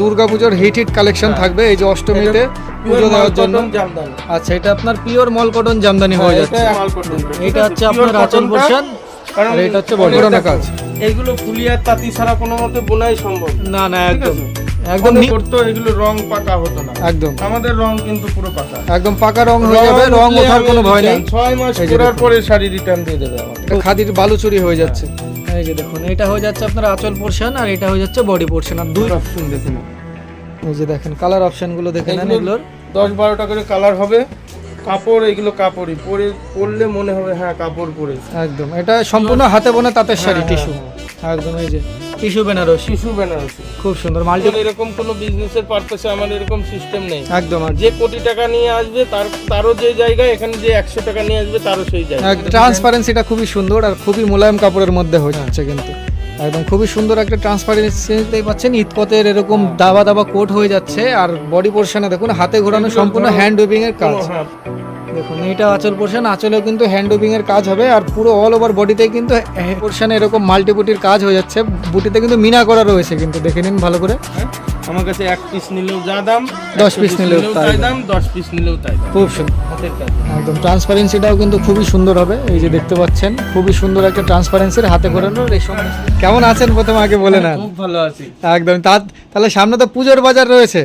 দুর্গাপুজোর hit hit collection থাকবে এই যে অষ্টমীতে পুজো দেওয়ার জন্য। আচ্ছা এটা আপনার পিওর মল কটন জামদানি হয়ে যাচ্ছে। এটা হচ্ছে আপনার আচল পোর্শন আর এটা হচ্ছে বডি কাজ। এইগুলো ফুলিয়ার তাঁতি ছাড়া কোনো মতে বোনাই সম্ভব। না না একদম একদম করতো এগুলো রং পাকা হতো না। একদম। আমাদের রং কিন্তু পুরো পাকা। একদম পাকা রং হয়ে যাবে রং ওঠার কোনো ভয় নেই। ছয় মাস দেখুন। পরে শাড়ি রিটার্ন দিয়ে দেবে আমাকে। খাদির বালু চুরি হয়ে যাচ্ছে। এই যে দেখুন এটা হয়ে যাচ্ছে আপনার আঁচল পোর্শন আর এটা হয়ে যাচ্ছে বডি পোর্শন আর দুই অপশন দেখুন। এই যে দেখেন কালার অপশনগুলো দেখে নেন এগুলোর। দশ বারোটা করে কালার হবে। কাপড় এগুলো কাপড়ই। পরে পরলে মনে হবে হ্যাঁ কাপড় পরে একদম। এটা সম্পূর্ণ হাতে বোনা তাঁতের শাড়ি হ্যাঁ, টিস্যু। একদম এই যে টিস্যু বেনারসি। শিশু বেনারসি। খুব সুন্দর মাল্টি এরকম কোনো বিজনেসের পারপাসে আমার এরকম সিস্টেম নেই। একদম যে কোটি টাকা নিয়ে আসবে তার তারও যে জায়গায় এখানে যে একশো টাকা নিয়ে আসবে তারও সেই জায়গায়। ট্রান্সপারেন্সিটা খুবই সুন্দর আর খুবই মোলায়েম কাপড়ের মধ্যে হয়ে যাচ্ছে কিন্তু। একদম খুবই সুন্দর একটা ট্রান্সপারেন্সি দেখতে পাচ্ছেন। ইতপতের এরকম দাবা দাবা কোট হয়ে যাচ্ছে আর বডি পোর্শনে দেখুন হাতে ঘোরানো সম্পূর্ণ হ্যান্ড উইভিং এর কাজ। হ্যাঁ, দেখুন এটা আঁচল পোর্শন আঁচলেও কিন্তু হ্যান্ড উইভিং এর কাজ হবে আর পুরো অল ওভার বডিতে কিন্তু পোর্শনে এরকম মাল্টিপুটির কাজ হয়ে যাচ্ছে। বুটিতে কিন্তু মিনা করা রয়েছে কিন্তু দেখে নিন ভালো করে। হ্যাঁ। আমার কাছে এক পিস নিলেও যা দাম দশ পিস নিলেও তাই। দাম। দশ পিস নিলেও তাই খুব সুন্দর। হাতের কাজ। একদম ট্রান্সপারেন্সিটাও কিন্তু খুবই সুন্দর হবে এই যে দেখতে পাচ্ছেন খুবই সুন্দর একটা ট্রান্সপারেন্সির হাতে ঘোরানো রেশম কেমন আছেন প্রথমে আগে বলে না খুব ভালো আছি। একদম তা তাহলে সামনে তো পুজোর বাজার রয়েছে।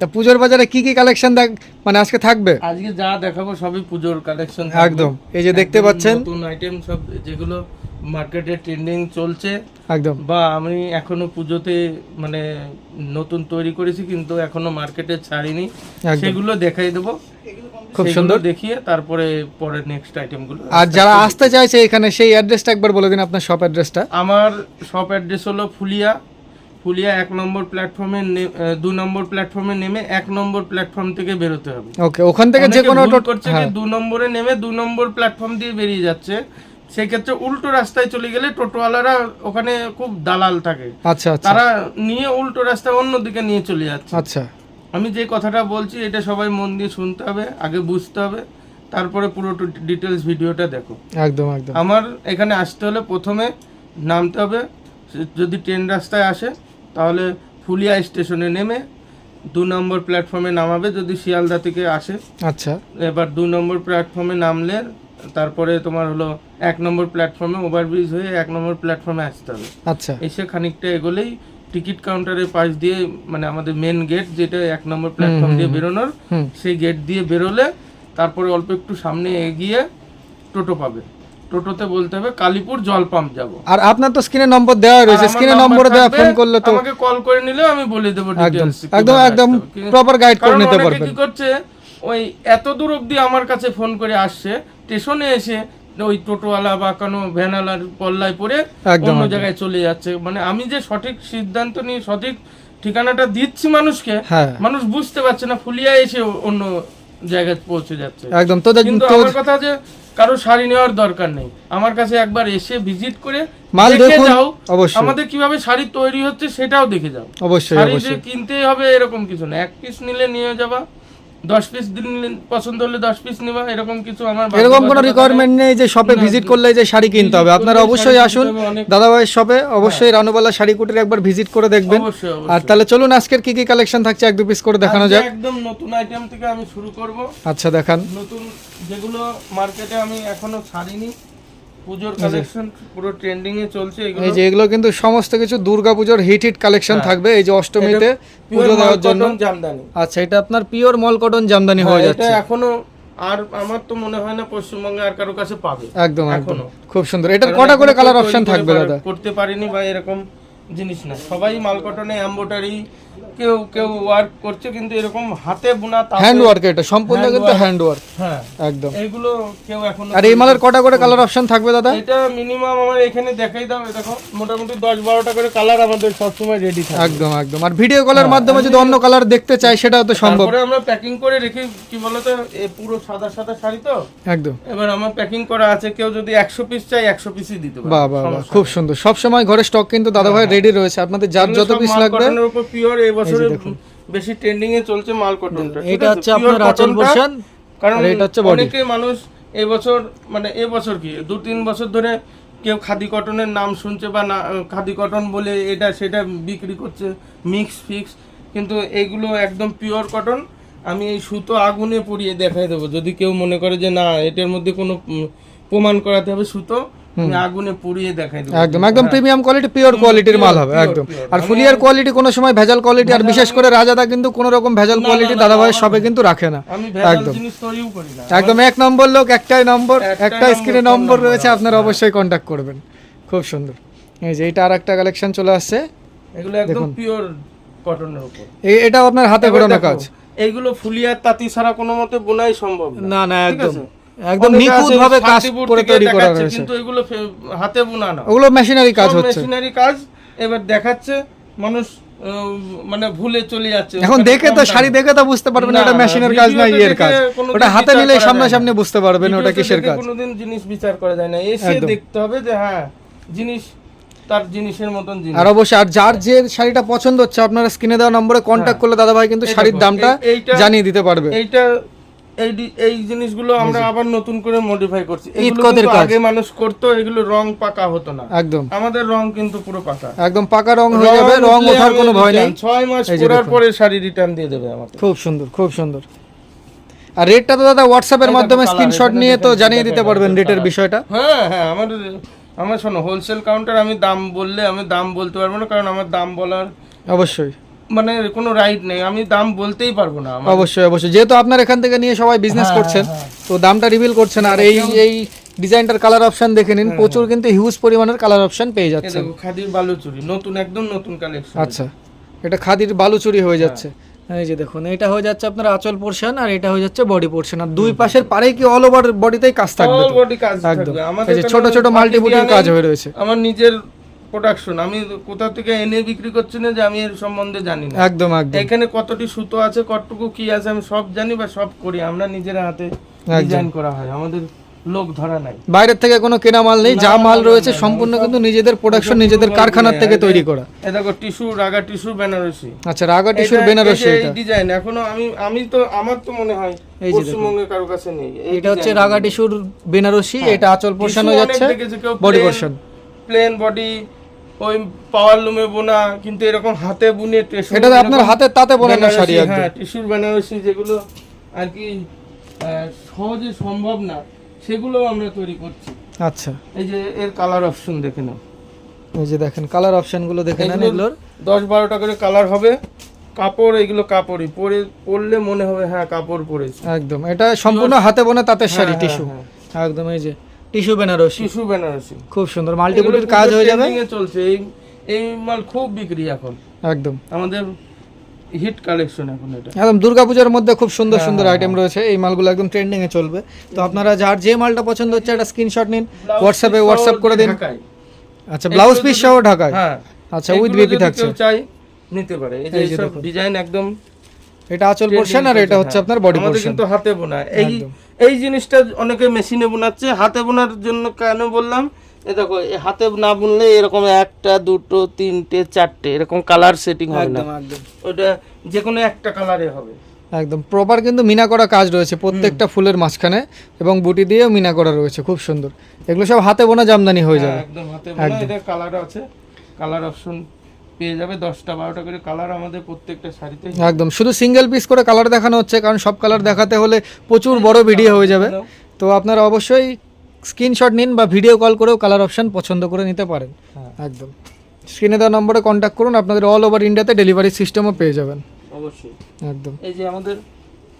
তা পুজোর বাজারে কি কি কালেকশন দেখ মানে আজকে থাকবে? আজকে যা দেখাবো সবই পুজোর কালেকশন একদম এই যে দেখতে পাচ্ছেন। নতুন আইটেম সব যেগুলো মার্কেটে ট্রেন্ডিং চলছে। একদম। বা আমি এখনও পুজোতে মানে নতুন তৈরি করেছি কিন্তু এখনও মার্কেটে ছাড়িনি। সেগুলো দেখাই দেবো। খুব সুন্দর। দেখিয়ে তারপরে পরে নেক্সট আইটেমগুলো আর যারা আসতে চাইছে এখানে সেই অ্যাড্রেসটা একবার বলে দিন আপনার শপ অ্যাড্রেসটা আমার শপ অ্যাড্রেস হলো ফুলিয়া। ফুলিয়া এক নম্বর প্ল্যাটফর্মে দু নম্বর প্ল্যাটফর্মে নেমে এক নম্বর প্ল্যাটফর্ম থেকে বেরোতে হবে। ওকে ওখান থেকে যে কোনো ভুল করছে হ্যাঁ। দু নম্বরে নেমে দু নম্বর প্ল্যাটফর্ম দিয়ে বেরিয়ে যাচ্ছে। সেক্ষেত্রে উল্টো রাস্তায় চলে গেলে টোটোওয়ালারা ওখানে খুব দালাল থাকে। আচ্ছা আচ্ছা। তারা নিয়ে উল্টো রাস্তায় অন্যদিকে নিয়ে চলে যাচ্ছে। আচ্ছা। আমি যে কথাটা বলছি এটা সবাই মন দিয়ে শুনতে হবে আগে বুঝতে হবে তারপরে পুরো ডিটেলস ভিডিওটা দেখো। একদম একদম। আমার এখানে আসতে হলে প্রথমে নামতে হবে যদি ট্রেন রাস্তায় আসে তাহলে ফুলিয়া স্টেশনে নেমে দু নম্বর প্ল্যাটফর্মে নামাবে যদি শিয়ালদা থেকে আসে। আচ্ছা। এবার দু নম্বর প্ল্যাটফর্মে নামলে তারপরে তোমার হলো এক নম্বর প্ল্যাটফর্মে ওভারব্রিজ হয়ে এক নম্বর প্ল্যাটফর্মে আসতে হবে। আচ্ছা। এসে খানিকটা এগোলেই টিকিট কাউন্টারের পাশ দিয়ে মানে আমাদের মেন গেট যেটা এক নম্বর প্ল্যাটফর্ম দিয়ে বেরোনোর সেই গেট দিয়ে বেরোলে তারপরে অল্প একটু সামনে এগিয়ে টোটো পাবে। টোটোতে বলতে হবে কালীপুর জল পাম্প যাব। আর আপনার তো স্ক্রিনে নম্বর দেওয়া রয়েছে। স্ক্রিনে নাম্বার দেওয়া ফোন করলে তো আমাকে কল করে নিলেও আমি বলে দেবো একদম ডিটেলস একদম একদম প্রপার গাইড করে নিতে পারবেন। কি করছে ওই এত দূর অবধি আমার কাছে ফোন করে আসছে স্টেশনে এসে ওই টোটোওয়ালা বা কোনো ভ্যানওয়ালার পল্লায় পড়ে অন্য জায়গায় চলে যাচ্ছে। মানে আমি যে সঠিক সিদ্ধান্ত নিয়ে সঠিক ঠিকানাটা দিচ্ছি মানুষকে হ্যাঁ। মানুষ বুঝতে পারছে না ফুলিয়া এসে অন্য জায়গায় পৌঁছে যাচ্ছে। একদম তোদের কিন্তু আমার কথা যে কারও শাড়ি নেওয়ার দরকার নেই। আমার কাছে একবার এসে ভিজিট করে মাল দেখে যাও অবশ্যই। আমাদের কীভাবে শাড়ি তৈরি হচ্ছে সেটাও দেখে যাও। অবশ্যই শাড়ি যে কিনতেই হবে এরকম কিছু না। এক পিস নিলে নিয়ে যাবা। দশ পিস দিন পছন্দ হলে দশ পিস নিবা এরকম কিছু আমার এরকম কোনো রিকোয়ারমেন্ট নেই যে শপে ভিজিট করলে যে শাড়ি কিনতে হবে। আপনারা অবশ্যই আসুন দাদাভাইয়ের শপে অবশ্যই রানুবালা শাড়ি কুটির একবার ভিজিট করে দেখবেন। আর তাহলে চলুন আজকের কি কি কালেকশন থাকছে এক দু পিস করে দেখানো যাক। একদম নতুন আইটেম থেকে আমি শুরু করব। আচ্ছা দেখান। নতুন যেগুলো মার্কেটে আমি এখনও ছাড়িনি। পুজোর কালেকশন পুরো ট্রেন্ডিং এ চলছে এগুলো এই যে এগুলো কিন্তু সমস্ত কিছু দুর্গাপুজোর হিট হিট কালেকশন। থাকবে। এই যে অষ্টমীতে পুজো দেওয়ার জন্য। জামদানি। আচ্ছা এটা আপনার পিওর মল কটন জামদানি হয়ে হ্যাঁ, এটা এখনও আর আমার তো মনে হয় না পশ্চিমবঙ্গে আর কারও কাছে পাবে। একদম একদম। এখনও। খুব সুন্দর। এটার কটা করে কালার অপশন থাকবে দাদা? করতে পারিনি বা এরকম জিনিস না সবাই মাল কটনে এম্বোটারি কেউ কেউ ওয়ার্ক করছে কিন্তু এরকম হাতে বোনা হ্যান্ড ওয়ার্ক এটা সম্পূর্ণ কিন্তু হ্যান্ড ওয়ার্ক হ্যাঁ একদম। এইগুলো কেউ এখনও আর এই মালের কটা করে কালার অপশন থাকবে দাদা? এটা মিনিমাম আমার এখানে দেখাই দাও দেখো মোটামুটি দশ বারোটা করে কালার আমাদের সবসময় রেডি থাকে। একদম একদম। আর ভিডিও কলের মাধ্যমে যদি অন্য কালার দেখতে চাই সেটাও তো সম্ভব। তারপরে আমরা প্যাকিং করে রেখে কি বলতো এ পুরো সাদা সাদা শাড়ি তো? একদম। এবার আমার প্যাকিং করা আছে কেউ যদি একশো পিস চাই একশো পিসই দিতে পারে। বাহ বাহ খুব সুন্দর। সব সময় ঘরে স্টক কিন্তু দাদা ভাই রেডি রয়েছে। আপনাদের যার যত পিস লাগবে। পিওর এই বছরে বেশি ট্রেন্ডিং এ চলছে মাল কটনটা এটা হচ্ছে আপনার আঁচল পোর্শন কারণ এটা হচ্ছে। অনেকে মানুষ এবছর মানে এবছর কি দু তিন বছর ধরে কেউ খাদি কটনের নাম শুনছে বা না খাদি কটন বলে এটা সেটা বিক্রি করছে মিক্স ফিক্স কিন্তু এগুলো একদম পিওর কটন আমি এই সুতো আগুনে পরিয়ে দেখাই দেবো। যদি কেউ মনে করে যে না এটার মধ্যে কোনো প্রমাণ করাতে হবে সুতো আগুনে পুড়িয়ে দেখাই দেবো। একদম একদম প্রিমিয়াম কোয়ালিটি পিওর কোয়ালিটির মাল হবে একদম। আর ফুলিয়ার কোয়ালিটি কোনো সময় ভেজাল কোয়ালিটি আর বিশেষ করে রাজাদা কিন্তু কোনো রকম ভেজাল কোয়ালিটি দাদা ভাই সবে কিন্তু রাখে না। একদম। একদম এক নম্বর লোক একটাই নম্বর একটা স্ক্রিনে নম্বর রয়েছে আপনারা অবশ্যই কন্ট্যাক্ট করবেন। খুব সুন্দর। এই যে এটা আর একটা কালেকশন চলে আসছে। এগুলো একদম পিওর কটনের উপর। এটাও আপনার হাতে এবার কাজ। এইগুলো ফুলিয়ার তাঁতি ছাড়া কোনো মতে বোনাই সম্ভব না। না একদম? একদম অনেকে নিখুঁত আছে ভাবে কাজ করে তৈরি করা রয়েছে কিন্তু এগুলো হাতে বোনা না। ওগুলো মেশিনারি কাজ হচ্ছে। মেশিনারি কাজ। এবার দেখাচ্ছে মানুষ মানে ভুলে চলে যাচ্ছে। এখন দেখে তো শাড়ি দেখে তো বুঝতে পারবেন ওটা মেশিনের কাজ না ইয়ের কাজ। ওটা হাতে নিলে সামনাসামনি বুঝতে পারবেন ওটা কিসের কাজ। কোনোদিন জিনিস বিচার করা যায় না। এসে দেখতে হবে যে হ্যাঁ জিনিস তার জিনিসের মতন জিনিস। আর অবশ্যই আর যার যে শাড়িটা পছন্দ হচ্ছে আপনারা স্ক্রিনে দেওয়া নম্বরে কন্ট্যাক্ট করলে দাদা ভাই কিন্তু। শাড়ির দামটা জানিয়ে দিতে পারবে। এইটা এই এই জিনিসগুলো আমরা আবার নতুন করে মডিফাই করছি। এগুলো। আগে মানুষ করতো এগুলো রং পাকা হতো না। একদম। আমাদের রং কিন্তু পুরো পাকা। একদম পাকা রং হয়ে যাবে রং ওঠার কোনো ভয় নেই। return, ছয় মাস পরার পরে শাড়ি রিটার্ন দিয়ে দেবে আমাকে খুব সুন্দর খুব সুন্দর। আর রেটটা তো দাদা হোয়াটসঅ্যাপের মাধ্যমে স্ক্রিনশট নিয়ে তো জানিয়ে দিতে পারবেন রেটের বিষয়টা। হ্যাঁ হ্যাঁ আমার আমার শোনো হোলসেল কাউন্টার আমি দাম বললে আমি দাম বলতে পারব না কারণ আমার দাম বলার অবশ্যই। মানে কোনো রাইট নেই। আমি দাম বলতেই পারব না অবশ্যই অবশ্যই। যেহেতু আপনার এখান থেকে নিয়ে সবাই বিজনেস হ্যাঁ, করছেন হ্যাঁ। তো দামটা রিভিল করছেন। আর এই এই ডিজাইনটার কালার অপশন দেখে নিন প্রচুর কিন্তু হিউজ পরিমাণের কালার অপশন পেয়ে যাচ্ছে খাদির বালুচুরি নতুন একদম নতুন কালেকশন আচ্ছা এটা খাদির বালুচুরি হয়ে যাচ্ছে। এই যে দেখুন এটা হয়ে যাচ্ছে আপনার আঁচল পোর্শন আর এটা হয়ে যাচ্ছে বডি পোর্শন আর দুই পাশের পারেই কি অল ওভার বডিতেই কাজ থাকবে অল বডি কাজ থাকবে। আমাদের এই যে এখানে ছোট ছোট দেয়া কাজ হয়ে রয়েছে। আমার নিজের প্রোডাকশন আমি কোথা থেকে এনে বিক্রি করছি না যে আমি এর সম্বন্ধে জানি না। একদম একদম। এখানে কতটি সুতো আছে কতটুকু কি আছে আমি সব জানি বা সব করি। আমরা নিজের হাতে ডিজাইন করা হয়। আমাদের লোক ধরা নাই। বাইরের থেকে কোনো কেনা মাল নেই যা মাল রয়েছে সম্পূর্ণ কিন্তু নিজেদের প্রোডাকশন নিজেদের কারখানার থেকে তৈরি করা। এই দেখো টিস্যু রাগা টিস্যু বেনারসি। আচ্ছা রাগা টিস্যুর বেনারসি এটা। ডিজাইন এখনও আমি আমি তো আমার তো মনে হয় এই যে পশ্চিমবঙ্গে কারও কাছে নেই। এটা হচ্ছে রাগা টিস্যুর বেনারসি এটা আঁচল হয়ে অনেক যাচ্ছে বডি পোর্শন প্লেন বডি ওই পাওয়ার লুমে বোনা কিন্তু এরকম হাতে বুনে এটা আপনার হাতের তাতে বোনানো শাড়ি হ্যাঁ টিস্যুর বেনারসি যেগুলো আর কি সহজে সম্ভব না সেগুলো আমরা তৈরি করছি। আচ্ছা। এই যে এর কালার অপশন দেখে নাও। এই যে দেখেন কালার অপশনগুলো দেখে নেন এগুলোর। দশ বারোটা করে কালার হবে। কাপড় এগুলো কাপড়ই পরে পরলে মনে হবে হ্যাঁ কাপড় পরেছে। একদম এটা সম্পূর্ণ হাতে বোনা তাঁতের শাড়ি হ্যাঁ, টিস্যু হ্যাঁ। একদম এই যে। টিস্যু বেনারসি। টিস্যু বেনারসি। খুব সুন্দর পুজোর কাজ হয়ে যাবে। চলছে। এই এই মাল খুব বিক্রি এখন। একদম। আমাদের হিট কালেকশন এখন এটা। একদম দুর্গাপূজার মধ্যে খুব সুন্দর হ্যাঁ, সুন্দর আইটেম রয়েছে। এই মালগুলো একদম ট্রেন্ডিং এ চলবে। তো আপনারা যার যে মালটা পছন্দ হচ্ছে একটা স্ক্রিনশট নিন হোয়াটসঅ্যাপে হোয়াটসঅ্যাপ করে দিন। আচ্ছা ব্লাউজ পিস সহ ঢাকায়? হ্যাঁ আচ্ছা উইথ বিপি থাকছে। চাই নিতে পারে। এই যে সব ডিজাইন একদম এটা আঁচল পোর্শন আর এটা হচ্ছে হ্যাঁ। আপনার বডি পোর্শন কিন্তু হাতে বোনা। এই। এই জিনিসটা অনেকে মেশিনে বোনাচ্ছে। হাতে বোনার জন্য কেন বললাম? এ দেখো এই হাতে না বুনলে এরকম একটা দুটো তিনটে চারটে এরকম কালার সেটিং হবে না। ওটা যে কোনো একটা কালারে হবে। একদম। প্রপার কিন্তু মিনা করা কাজ রয়েছে প্রত্যেকটা ফুলের মাঝখানে এবং বুটি দিয়েও মিনা করা রয়েছে খুব সুন্দর। এগুলো সব হাতে বোনা জামদানি হয়ে হ্যাঁ, যাবে। একদম হাতে বোনা এটা কালার আছে। কালার অপশন পেয়ে যাবে দশটা বারোটা করে কালার আমাদের প্রত্যেকটা শাড়িতে একদম শুধু সিঙ্গেল পিস করে কালার দেখানো হচ্ছে কারণ সব কালার দেখাতে হলে প্রচুর বড় ভিডিও হয়ে যাবে। তো আপনারা অবশ্যই স্ক্রিনশট নিন বা ভিডিও কল করেও কালার অপশন পছন্দ করে নিতে পারেন। হ্যাঁ। একদম। স্ক্রিনে দেওয়া নম্বরে কন্ট্যাক্ট করুন আপনাদের অল ওভার ইন্ডিয়াতে ডেলিভারি সিস্টেমও পেয়ে যাবেন। অবশ্যই। একদম। এই যে আমাদের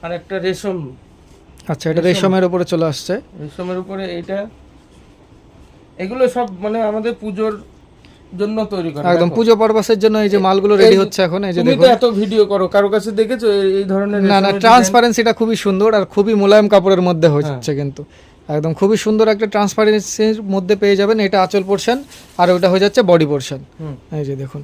আর একটা রেশম। আচ্ছা এটা রেশমের উপরে চলে আসছে। রেশমের উপরে এটা এগুলো সব মানে আমাদের পুজোর জন্য তৈরি করা একদম দেখো। পুজো পারপাসের জন্য এই যে মালগুলো রেডি হচ্ছে এখন এই যে তো এত ভিডিও করো কারও কাছে দেখেছ এই- ধরনের না না ট্রান্সপারেন্সিটা খুবই সুন্দর আর খুবই মোলায়েম কাপড়ের মধ্যে হ্যাঁ। হচ্ছে কিন্তু একদম খুবই সুন্দর একটা ট্রান্সপারেন্সির মধ্যে পেয়ে যাবেন এটা আঁচল পোর্শন আর ওটা হয়ে যাচ্ছে বডি পোর্শন। এই যে দেখুন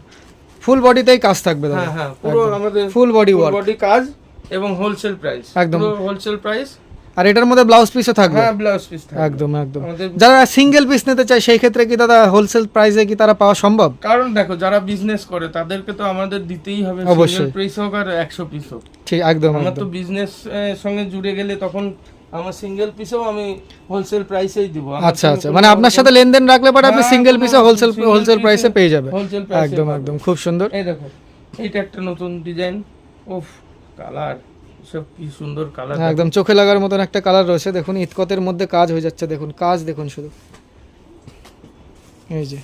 ফুল বডিতেই কাজ থাকবে দাদা হ্যাঁ হ্যাঁ পুরো আমাদের ফুল বডি ওয়ার্ক বডি কাজ এবং হোলসেল প্রাইস একদম। হোলসেল প্রাইস আর এটার মধ্যে ব্লাউজ পিসও থাকবে? হ্যাঁ ব্লাউজ পিস একদম একদম। যারা সিঙ্গেল পিস নিতে চায় সেই ক্ষেত্রে কি দাদা হোলসেল প্রাইসে কি তারা পাওয়া সম্ভব? কারণ দেখো যারা বিজনেস করে তাদেরকে তো আমাদের দিতেই হবে। অবশ্যই। পিস হোক আর একশো পিস হোক। ঠিক একদম আমার তো বিজনেস সঙ্গে জুড়ে গেলে তখন আমার সিঙ্গেল পিসেও আমি হোলসেল প্রাইসেই দিব। আচ্ছা আচ্ছা। মানে আপনার সাথে লেনদেন রাখলে পরে আপনি সিঙ্গেল কোনো পিসে হোলসেল হোলসেল প্রাইসে পেয়ে যাবে হোলসেল একদম একদম। খুব সুন্দর। এই দেখো এইটা একটা নতুন ডিজাইন ওফ কালার সব কি সুন্দর কালার একদম চোখে লাগার মতন একটা কালার রয়েছে। দেখুন ইতকতের মধ্যে কাজ হয়ে যাচ্ছে। দেখুন কাজ দেখুন শুধু। এই যে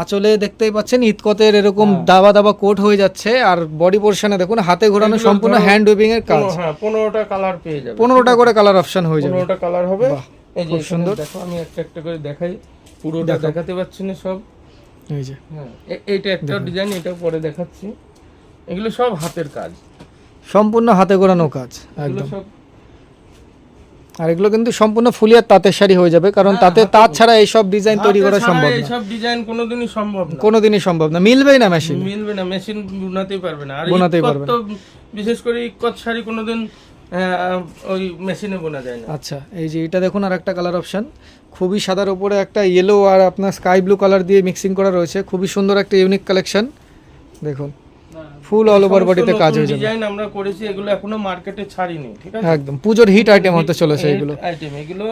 আঁচলে দেখতেই পাচ্ছেন ইতকতের এরকম দাবা দাবা কোট হয়ে যাচ্ছে। আর বডি পোর্শনে দেখুন হাতে ঘোরানো সম্পূর্ণ হ্যান্ড উইভিং এর কাজ। হ্যাঁ পনেরোটা কালার পেয়ে যাবে। পনেরোটা করে কালার অপশন হয়ে যাবে। পনেরোটা কালার হবে। এই যে সুন্দর। দেখো আমি একটা একটা করে দেখাই। পুরোটা দেখাতে পারছি না সব। এই যে। হ্যাঁ এইটা একটা ডিজাইন এটা পরে দেখাচ্ছি। এগুলো সব হাতের কাজ। সম্পূর্ণ হাতে ঘোরানো কাজ একদম। আর এগুলো কিন্তু সম্পূর্ণ ফুলিয়ার তাঁতের শাড়ি হয়ে যাবে কারণ তাতে তাঁত ছাড়া এইসব ডিজাইন তৈরি করা সম্ভব না। এইসব ডিজাইন কোনোদিনই সম্ভব না। কোনোদিনই সম্ভব না। মিলবেই না মেশিন মিলবে না মেশিন বুনাতেই পারবে না। আর বোনাতেই পারবে না। বিশেষ করে ইক্কত শাড়ি কোনোদিন ওই মেশিনে বোনা যায় না। আচ্ছা এই যে এটা দেখুন আর একটা কালার অপশন খুবই সাদার উপরে একটা ইয়েলো আর আপনার স্কাই ব্লু কালার দিয়ে মিক্সিং করা রয়েছে। খুবই সুন্দর একটা ইউনিক কালেকশন দেখুন। ফুল অল ওভার বডিতে কাজ হয়ে যাবে। ডিজাইন আমরা করেছি এগুলো এখনও মার্কেটে ছাড়িনি ঠিক আছে? একদম। পুজোর হিট আইটেম হতে চলেছে এগুলো। আইটেম এগুলো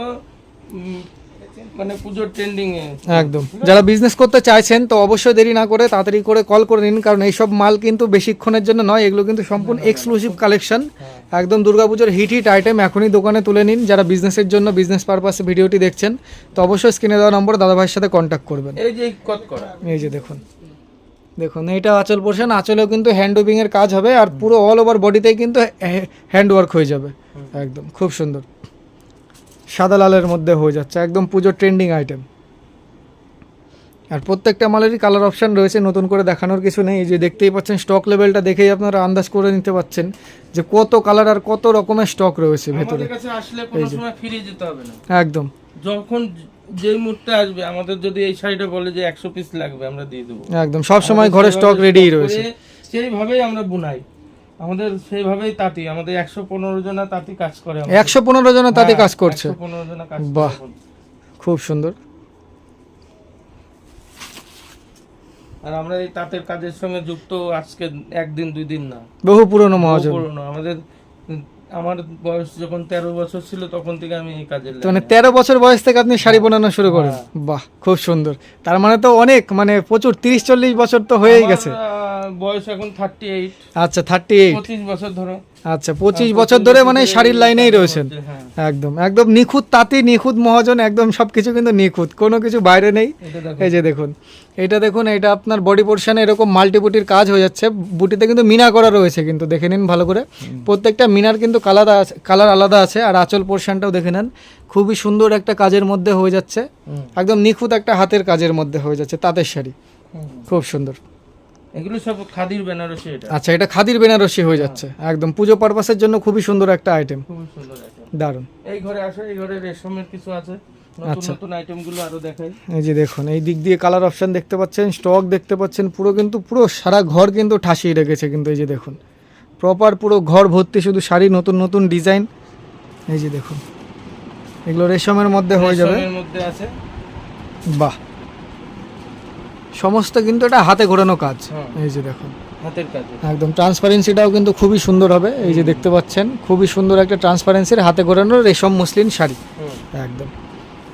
মানে পুজোর ট্রেন্ডিং এ। একদম। যারা বিজনেস করতে চাইছেন তো অবশ্যই দেরি না করে তাড়াতাড়ি করে কল করে নিন কারণ এইসব মাল কিন্তু বেশিক্ষণের জন্য নয় এগুলো কিন্তু সম্পূর্ণ এক্সক্লুসিভ কালেকশন একদম দুর্গাপুজোর হিট হিট আইটেম এখনই দোকানে তুলে নিন যারা বিজনেসের জন্য বিজনেস পারপাসে ভিডিওটি দেখছেন তো অবশ্যই স্ক্রিনে দেওয়া নম্বর দাদাভাইয়ের সাথে কন্ট্যাক্ট করবেন। এই যে ইক্কত করা। এই যে দেখুন। দেখুন এটা আঁচল পোর্শন আঁচলেও কিন্তু হ্যান্ড উইভিং এর কাজ হবে আর পুরো অল ওভার বডিতেই কিন্তু হ্যান্ড ওয়ার্ক হয়ে যাবে। একদম খুব সুন্দর। সাদা লালের মধ্যে হয়ে যাচ্ছে একদম পুজোর ট্রেন্ডিং আইটেম আর প্রত্যেকটা মালেরই কালার অপশন রয়েছে নতুন করে দেখানোর কিছু নেই। যে দেখতেই পাচ্ছেন স্টক লেভেলটা দেখেই আপনারা আন্দাজ করে নিতে পাচ্ছেন যে কত কালার আর কত রকমের স্টক রয়েছে ভেতরে। আমাদের কাছে আসলে কোনো সময় ফিরে যেতে হবে না। একদম। যখন যে মুহূর্তে আসবে আমাদের যদি এই শাড়িটা বলে যে একশো পিস লাগবে আমরা দিয়ে দেবো। একদম সব সময় ঘরে স্টক রেডিই রয়েছে। সেইভাবেই আমরা বুনাই। আমাদের সেইভাবেই তাঁতি আমাদের একশো পনেরো জনা তাঁতি কাজ করে একশো পনেরো জন তাতে হ্যাঁ, কাজ করছে। 115 জনা কাজ বাহ। খুব সুন্দর। আর আমরা এই তাঁতের কাজের সঙ্গে যুক্ত আজকে একদিন দুই দিন না। বহু পুরনো মহাজন। পুরনো আমাদের আমার বয়স যখন তেরো বছর ছিল তখন থেকে আমি এই কাজে মানে তেরো বছর বয়স থেকে আপনি শাড়ি বানানো শুরু করেন। হ্যাঁ। বাহ খুব সুন্দর। তার মানে তো অনেক মানে প্রচুর তিরিশ চল্লিশ বছর তো হয়েই গেছে। বয়স এখন থার্টি এইট আচ্ছা থার্টি এইট পঁচিশ বছর ধরো। আচ্ছা পঁচিশ বছর ধরে মানে শাড়ির লাইনেই রয়েছেন। হ্যাঁ। একদম একদম নিখুঁত তাঁতি নিখুঁত মহাজন একদম সব কিছু কিন্তু নিখুঁত। কোনো কিছু বাইরে নেই। এই যে দেখুন এটা দেখুন এটা আপনার বডি পোর্শনে এরকম মাল্টি বুটির কাজ হয়ে যাচ্ছে। বুটিতে কিন্তু মিনা করা রয়েছে কিন্তু দেখে নিন ভালো করে। প্রত্যেকটা মিনার কিন্তু কালার কালার আলাদা আছে আর আঁচল পোর্শনটাও দেখে নেন। খুবই সুন্দর একটা কাজের মধ্যে হয়ে যাচ্ছে। একদম নিখুঁত একটা হাতের কাজের মধ্যে হয়ে যাচ্ছে তাঁতের শাড়ি। খুব সুন্দর। এগুলো সব খাদির বেনারসি এটা। আচ্ছা এটা খাদির বেনারসি হয়ে যাচ্ছে। একদম পুজো পারপাসের জন্য খুবই সুন্দর একটা আইটেম খুবই সুন্দর আইটেম দারুণ। এই ঘরে আসো এই ঘরে রেশমের কিছু আছে। আচ্ছা। নতুন আইটেম আরও দেখাই। এই যে দেখুন এই দিক দিয়ে কালার অপশন দেখতে পাচ্ছেন স্টক দেখতে পাচ্ছেন পুরো কিন্তু পুরো সারা ঘর কিন্তু ঠাসিয়ে রেখেছে কিন্তু এই যে দেখুন। প্রপার পুরো ঘর ভর্তি শুধু শাড়ি নতুন নতুন ডিজাইন এই যে দেখুন এগুলো রেশমের মধ্যে হয়ে যাবে। মধ্যে আছে। বাহ সমস্ত কিন্তু এটা হাতে ঘোরানো কাজ। এই যে দেখুন। হাতের কাজে। একদম ট্রান্সপারেন্সিটাও কিন্তু খুবই সুন্দর হবে। এই যে দেখতে পাচ্ছেন খুবই সুন্দর একটা ট্রান্সপারেন্সির হাতে ঘোরানো রেশম মুসলিন শাড়ি। একদম।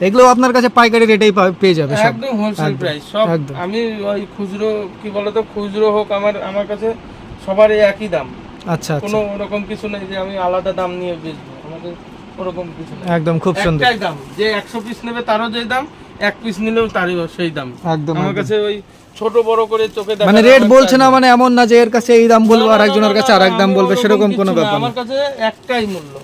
এগুলো আপনার কাছে পাইকারি রেটেই পেয়ে যাবে সব। একদম হোলসেল প্রাইস সব একদম। আমি ওই খুচরো কি বলতো খুচরো হোক আমার আমার কাছে সবারই একই দাম। আচ্ছা আচ্ছা। কোনো ওরকম কিছু নেই যে আমি আলাদা দাম নিয়ে বেচবো। আমাদের ওরকম কিছু একদম খুব সুন্দর। একটাই দাম। যে একশো পিস নেবে তারও যে দাম এক পিস নিলেও তারই সেই দাম। একদম আমার কাছে ওই ছোট বড় করে চোখে দেখা মানে রেট বলছে না মানে এমন না যে এর কাছে এই দাম বলব আর একজনের কাছে আর এক দাম বলবে সেরকম কোনো ব্যাপার আমার কাছে একটাই মূল্য।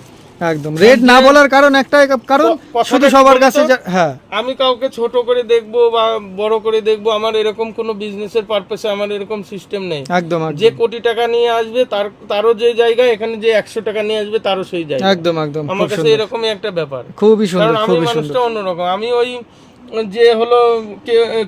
একদম রেট না বলার কারণ একটাই কারণ শুধু সবার কাছে হ্যাঁ। আমি কাউকে ছোট করে দেখব বা বড় করে দেখব আমার এরকম কোনো বিজনেসের পারপাসে আমার এরকম সিস্টেম নেই। একদম যে কোটি টাকা নিয়ে আসবে তার তারও যে জায়গা এখানে যে একশো টাকা নিয়ে আসবে তারও সেই জায়গা একদম একদম আমার কাছে এরকমই একটা ব্যাপার। খুবই সুন্দর খুবই সুন্দর। অন্যরকম। আমি ওই যে হলো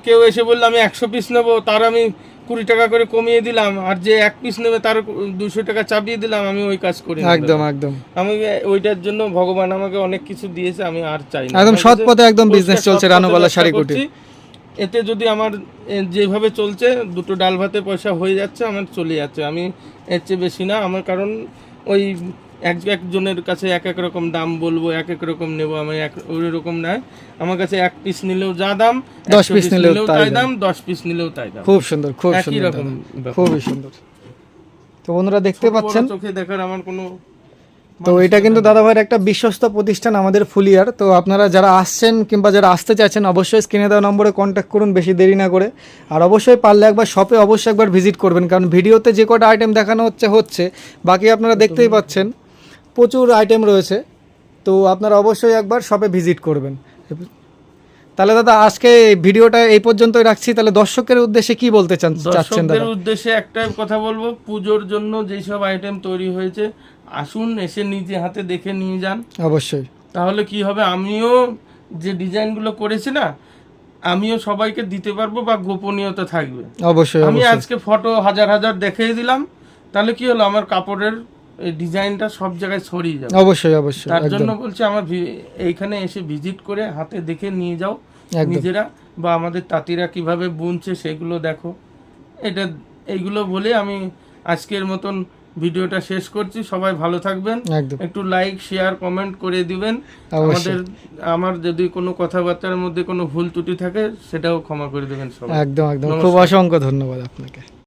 কেউ- এসে বলল আমি একশো পিস নেব তার আমি কুড়ি টাকা করে কমিয়ে দিলাম আর যে এক পিস নেবে তার দুশো টাকা চাপিয়ে দিলাম আমি ওই কাজ করি একদম একদম। আমি ওইটার জন্য ভগবান আমাকে অনেক কিছু দিয়েছে আমি আর চাই না। একদম সৎ পথে একদম বিজনেস চলছে রানুবালা শাড়ি করছি। এতে যদি আমার যেভাবে চলছে দুটো ডাল ভাতে পয়সা হয়ে যাচ্ছে আমার চলে যাচ্ছে। আমি এর চেয়ে বেশি না আমার কারণ ওই এক একজনের কাছে এক এক রকম দাম বলব এক এক রকম নেব আমি এক ওই রকম নয়। আমার কাছে এক পিস নিলেও যা দাম দশ 100 piece piece নিলেও তাই দাম। দশ পিস নিলেও তাই দাম। খুব সুন্দর খুব সুন্দর। খুবই সুন্দর। তো বন্ধুরা দেখতে পাচ্ছেন? চোখে দেখার আমার কোনো তো এটা কিন্তু দাদা ভাইয়ের একটা বিশ্বস্ত প্রতিষ্ঠান আমাদের ফুলিয়ার। তো আপনারা যারা আসছেন কিংবা যারা আসতে চাইছেন অবশ্যই স্ক্রিনে দেওয়া নম্বরে কন্ট্যাক্ট করুন বেশি দেরি না করে। আর অবশ্যই পারলে একবার শপে অবশ্যই একবার ভিজিট করবেন কারণ ভিডিওতে যে কটা আইটেম দেখানো হচ্ছে হচ্ছে। বাকি আপনারা দেখতেই পাচ্ছেন। প্রচুর আইটেম রয়েছে তো আপনারা অবশ্যই একবার শপে ভিজিট করবেন। তাহলে দাদা আজকে ভিডিওটা এই পর্যন্তই রাখছি। তাহলে দর্শকের উদ্দেশ্যে কি বলতে চান চাচ্ছেন দর্শকদের দাদা উদ্দেশ্যে একটাই কথা বলব পুজোর জন্য যেই সব আইটেম তৈরি হয়েছে আসুন এসে নিজে হাতে দেখে নিয়ে যান। অবশ্যই। তাহলে কি হবে আমিও যে ডিজাইনগুলো করেছি না আমিও সবাইকে দিতে পারব বা গোপনীয়তা থাকবে। অবশ্যই আমি আজকে ফটো হাজার হাজার দেখিয়ে দিলাম তাহলে কি হলো আমার কাপড়ের এই ডিজাইনটা সব জায়গায় ছড়িয়ে যাবে। অবশ্যই অবশ্যই তার জন্য বলছি আমার এইখানে এসে ভিজিট করে হাতে দেখে নিয়ে যাও নিজেরা বা আমাদের তাঁতিরা কীভাবে বুনছে সেগুলো দেখো। এটা এইগুলো বলে আমি আজকের মতন ভিডিওটা শেষ করছি। সবাই ভালো থাকবেন। একটু লাইক শেয়ার কমেন্ট করে দিবেন। আমাদের আমার যদি কোনো কথাবার্তার মধ্যে কোনো ভুল ত্রুটি থাকে সেটাও ক্ষমা করে দেবেন সবাই। একদম একদম। খুব অসংখ্য ধন্যবাদ আপনাকে।